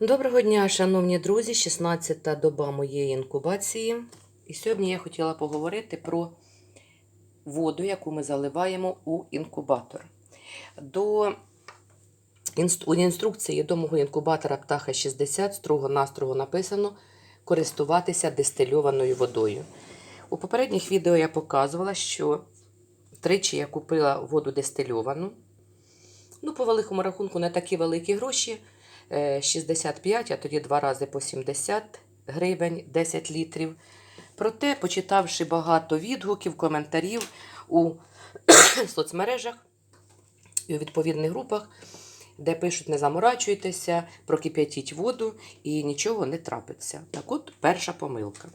Доброго дня, шановні друзі, 16-та доба моєї інкубації. І сьогодні я хотіла поговорити про воду, яку ми заливаємо у інкубатор. До у інструкції до мого інкубатора Птаха 60 строго-настрого написано користуватися дистильованою водою. У попередніх відео я показувала, що тричі я купила воду дистильовану. Ну, по великому рахунку, не такі великі гроші. Е, 65, а тоді два рази по 70 гривень 10 літрів. Проте, почитавши багато відгуків, коментарів у соцмережах і у відповідних групах, де пишуть не заморачуйтеся, прокип'ятіть воду і нічого не трапиться. Так от перша помилка.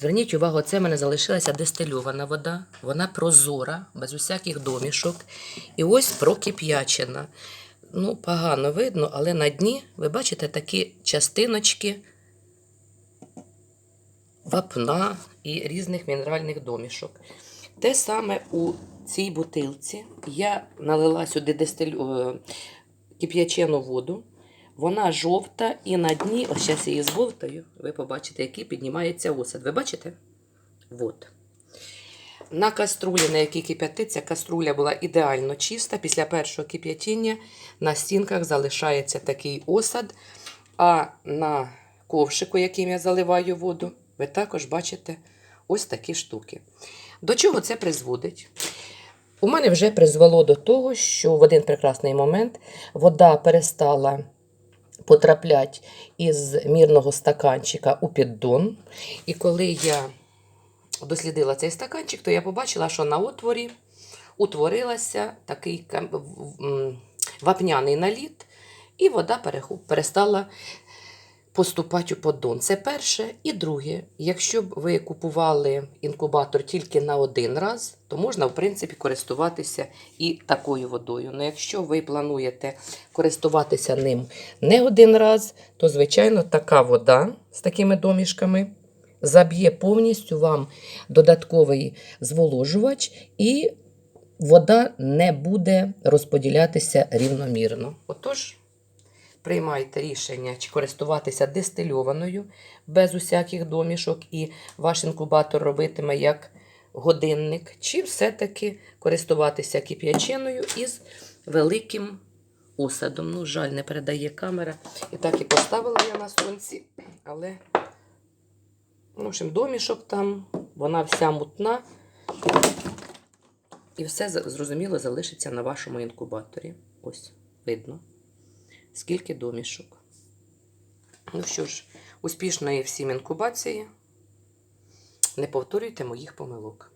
Зверніть увагу, це в мене залишилася дистильована вода. Вона прозора, без усяких домішок. І ось прокип'ячена. Ну, погано видно, але на дні ви бачите такі частиночки вапна і різних мінеральних домішок. Те саме у цій бутилці я налила сюди дистилю... е, кип'ячену воду. Вона жовта і на дні, ось зараз її збовтаю, ви побачите, який піднімається осад. Ви бачите? От. На каструлі, на якій кип'ятиться, каструля була ідеально чиста. Після першого кип'ятіння на стінках залишається такий осад. А на ковшику, яким я заливаю воду, ви також бачите ось такі штуки. До чого це призводить? У мене вже призвело до того, що в один прекрасний момент вода перестала потрапляти із мірного стаканчика у піддон. І коли я дослідила цей стаканчик, то я побачила, що на отворі утворилася такий вапняний наліт, і вода перестала поступати у поддон. Це перше. І друге, якщо б ви купували інкубатор тільки на один раз, то можна, в принципі, користуватися і такою водою. Але якщо ви плануєте користуватися ним не один раз, то, звичайно, така вода з такими домішками заб'є повністю вам додатковий зволожувач, і вода не буде розподілятися рівномірно. Отож, приймайте рішення, чи користуватися дистильованою без усяких домішок, і ваш інкубатор робитиме як годинник, чи все-таки користуватися кип'ячиною із великим осадом. Ну, жаль, не передає камера. І так і поставила я на сонці, але. В общем, домішок там, вона вся мутна. І все зрозуміло залишиться на вашому інкубаторі. Ось, видно, скільки домішок. Ну що ж, успішної всім інкубації. Не повторюйте моїх помилок.